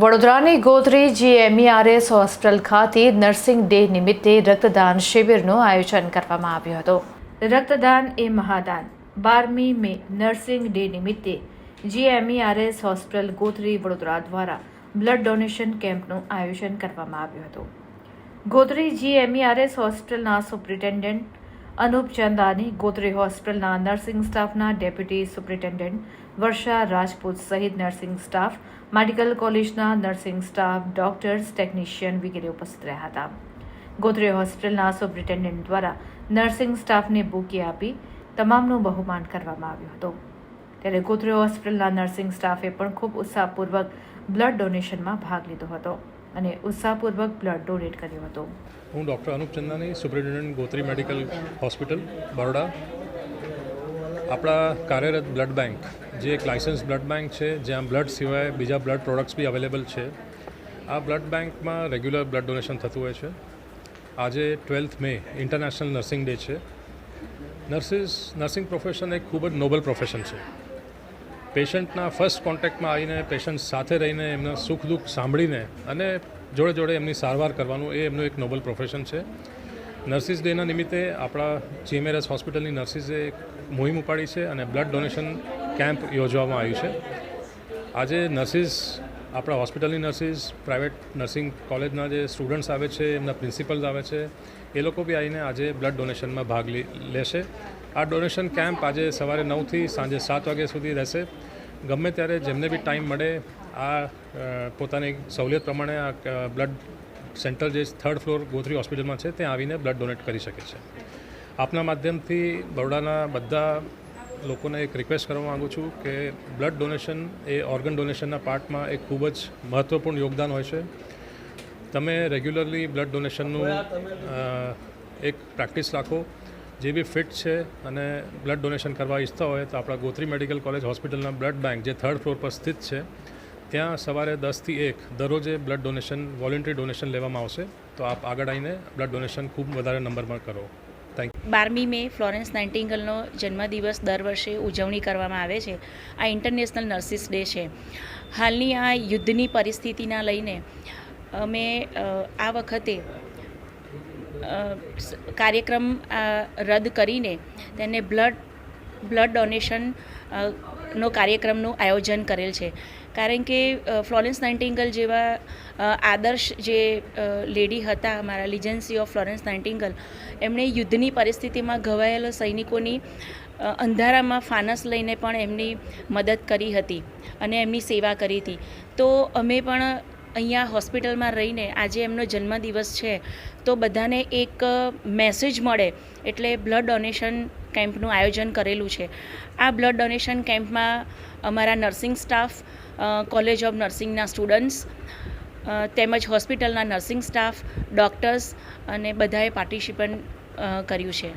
વડોદરાની Gotri GMERS hospital ખાતે nursing day નિમિત્તે રક્તદાન શિબિરનું આયોજન કરવામાં આવ્યું હતું. રક્તદાન એ મહાદાન. બારમી મે નર્સિંગ ડે નિમિત્તે જીએમઈઆરએસ હોસ્પિટલ ગોધરી વડોદરા દ્વારા બ્લડ ડોનેશન કેમ્પનું આયોજન કરવામાં આવ્યું હતું. ગોધરી જીએમઈઆરએસ હોસ્પિટલના સુપ્રિન્ટેન્ડન્ટ અનુપ ચંદાની ગોત્રી હોસ્પિટલના નર્સિંગ સ્ટાફના ડેપ્યુટી સુપ્રિન્ટેન્ડન્ટ વર્ષા રાજપૂત સહિત નર્સિંગ સ્ટાફ, મેડિકલ કોલેજના નર્સિંગ સ્ટાફ, ડોક્ટર્સ, ટેકનિશિયન વગેરે ઉપસ્થિત રહ્યા હતા. ગોત્રી હોસ્પિટલના સુપ્રિન્ટેન્ડન્ટ દ્વારા નર્સિંગ સ્ટાફને બુકી આપી તમામનું બહુમાન કરવામાં આવ્યું હતું. ત્યારે ગોત્રી હોસ્પિટલના નર્સિંગ સ્ટાફે પણ ખૂબ ઉત્સાહપૂર્વક બ્લડ ડોનેશનમાં ભાગ લીધો હતો. અને ઉત્સાહપૂર્વક બ્લડ ડોનેટ કર્યું હતું. હું doctor Anup Chandani, superintendent Gotri medical hospital, Baroda. આપણા કાર્યરત બ્લડ બેંક જે એક લાયસન્સ બ્લડ બેંક છે, જ્યાં બ્લડ સિવાય બીજા બ્લડ પ્રોડક્ટ્સ બી અવેલેબલ છે. આ બ્લડ બેંકમાં રેગ્યુલર બ્લડ ડોનેશન થતું હોય છે. આજે twelfth May international nursing day છે. નર્સિસ નર્સિંગ પ્રોફેશન એક ખૂબ જ નોબલ પ્રોફેશન છે. પેશન્ટના ફર્સ્ટ કોન્ટેક્ટમાં આવીને પેશન્ટ સાથે રહીને એમના સુખ દુઃખ સાંભળીને અને જોડે જોડે એમની સારવાર કરવાનું એ એમનું એક નોબલ પ્રોફેશન છે. નર્સિસ ડેના નિમિત્તે આપણા જીએમએરએસ હોસ્પિટલની નર્સિસે એક મુહિમ ઉપાડી છે અને બ્લડ ડોનેશન કેમ્પ યોજવામાં આવ્યું છે. આજે નર્સિસ, આપણા હોસ્પિટલની નર્સિસ, પ્રાઇવેટ નર્સિંગ કોલેજના જે સ્ટુડન્ટ્સ આવે છે, એમના પ્રિન્સિપલ્સ આવે છે, એ લોકો બી આવીને આજે બ્લડ ડોનેશનમાં ભાગ લેશે. આ ડોનેશન કેમ્પ આજે સવારે નવથી સાંજે સાત વાગ્યા સુધી રહેશે. ગમે ત્યારે જેમને બી ટાઈમ મળે, આ પોતાની સહુલિયત પ્રમાણે આ બ્લડ સેન્ટર જે થર્ડ ફ્લોર ગોત્રી હોસ્પિટલમાં છે, ત્યાં આવીને બ્લડ ડોનેટ કરી શકે છે. આપના માધ્યમથી બરોડાના બધા લોકોને એક રિક્વેસ્ટ કરવા માગું છું કે બ્લડ ડોનેશન એ ઓર્ગન ડોનેશનના પાર્ટમાં એક ખૂબ જ મહત્ત્વપૂર્ણ યોગદાન હોય છે. તમે રેગ્યુલરલી બ્લડ ડોનેશનનું એક પ્રેક્ટિસ રાખો. જે બી ફિટ છે અને બ્લડ ડોનેશન કરવા ઈચ્છતા હોય તો આપણા ગોત્રી મેડિકલ કોલેજ હોસ્પિટલના બ્લડ બેંક જે થર્ડ ફ્લોર પર સ્થિત છે, ત્યાં સવારે દસથી એક દરરોજે બ્લડ ડોનેશન, વોલેન્ટરી ડોનેશન લેવામાં આવશે. તો આપ આગળ આવીને બ્લડ ડોનેશન ખૂબ વધારે નંબરમાં કરો. થેન્ક બારમી મે ફ્લોરેન્સ નાઇન્ટિંગલનો જન્મદિવસ દર વર્ષે ઉજવણી કરવામાં આવે છે. આ ઇન્ટરનેશનલ નર્સિસ ડે છે. હાલની આ યુદ્ધની પરિસ્થિતિના લઈને અમે આ વખતે કાર્યક્રમ રદ કરીને તેને બ્લડ બ્લડ ડોનેશન નો કાર્યક્રમનું આયોજન કરેલ છે. કારણ કે ફ્લોરેન્સ નાઇન્ટિંગલ જેવા આદર્શ જે લેડી હતા અમારા લિજન્સી ઓફ ફ્લોરેન્સ નાઇન્ટિંગલ એમણે યુદ્ધની પરિસ્થિતિમાં ઘવાયેલા સૈનિકોની અંધારામાં ફાનસ લઈને પણ એમની મદદ કરી હતી અને એમની સેવા કરી હતી. તો અમે પણ અહીંયા હોસ્પિટલમાં રહીને આજે એમનો જન્મદિવસ છે, તો બધાને એક મેસેજ મળે એટલે બ્લડ ડોનેશન કેમ્પનું આયોજન કરેલું છે. આ બ્લડ ડોનેશન કેમ્પમાં અમારા નર્સિંગ સ્ટાફ કોલેજ ઓફ નર્સિંગના સ્ટુડન્ટ્સ તેમજ હોસ્પિટલના નર્સિંગ સ્ટાફ ડૉક્ટર્સ અને બધાએ પાર્ટિસિપન્ટ કર્યું છે.